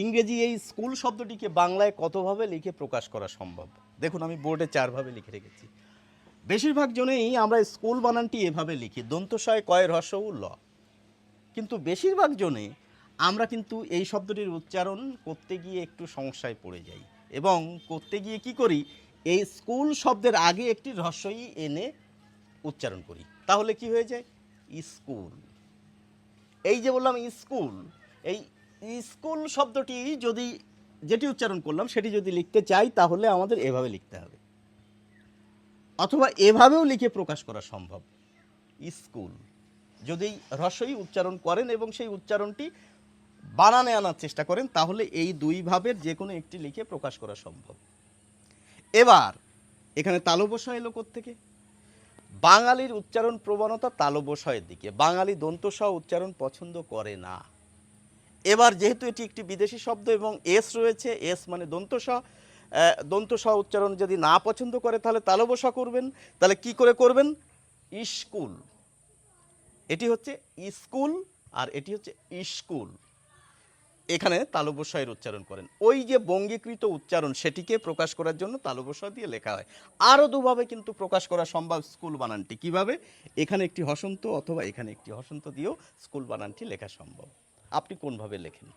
ইংরেজি এই স্কুল শব্দটিকে বাংলায় কতভাবে লিখে প্রকাশ করা সম্ভব? দেখুন, আমি বোর্ডে চারভাবে লিখে রেখেছি। বেশিরভাগ জনেই আমরা স্কুল বানানটি এভাবে লিখি দন্তশয় কয় রসউ ল কিন্তু বেশিরভাগ জনে আমরা কিন্তু এই শব্দটির উচ্চারণ করতে গিয়ে একটু সমস্যায় পড়ে যাই এবং করতে গিয়ে কি করি, এই স্কুল শব্দের আগে একটি রস্যই এনে উচ্চারণ করি। তাহলে কি হয়ে যায়? স্কুল। এই যে বললাম স্কুল, এই স্কুল শব্দটি যদি যেটি উচ্চারণ করলাম, সেটি যদি লিখতে চাই, তাহলে আমাদের এভাবে লিখতে হবে। অথবা এভাবেও লিখে প্রকাশ করা সম্ভব। স্কুল। যদি হ্রস্বই উচ্চারণ করেন এবং সেই উচ্চারণটি বানানে আনার চেষ্টা করেন, তাহলে এই দুই ভাবের যে কোনো একটি লিখে প্রকাশ করা সম্ভব। এবার, এখানে তালবসা এলো থেকে বাঙালির উচ্চারণ প্রবণতা তালবসয়ের দিকে। বাঙালি দন্তস উচ্চারণ পছন্দ করে না। এবার যেহেতু এটি একটি বিদেশি শব্দ এবং এস রয়েছে, এস মানে দন্তস দন্তস উচ্চারণ যদি না পছন্দ করে তাহলে তালবসা করবেন। তাহলে কি করে করবেন? স্কুল এটি হচ্ছে স্কুল আর এটি হচ্ছে স্কুল এখানে তালবস্বয়ের উচ্চারণ করেন। ওই যে বঙ্গীকৃত উচ্চারণ সেটিকে প্রকাশ করার জন্য তালবস্বয় দিয়ে লেখা হয়। আরও দুভাবে কিন্তু প্রকাশ করা সম্ভব স্কুল বানানটি। কীভাবে? এখানে একটি হসন্ত অথবা এখানে একটি হসন্ত দিয়েও স্কুল বানানটি লেখা সম্ভব। আপনি কোনভাবে লেখেন?